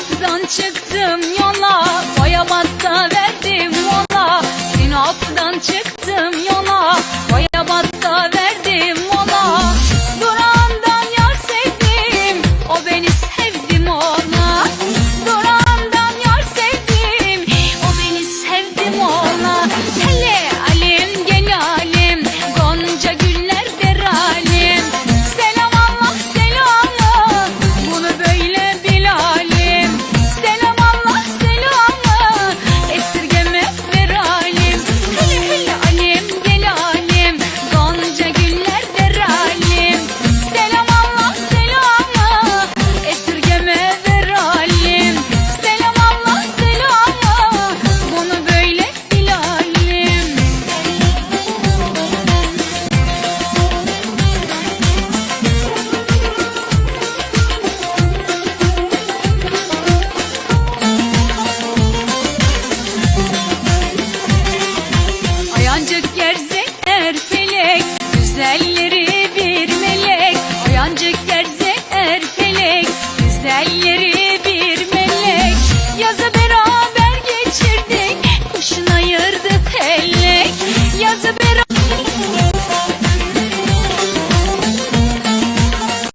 Kapıdan çıktım yola. Güzel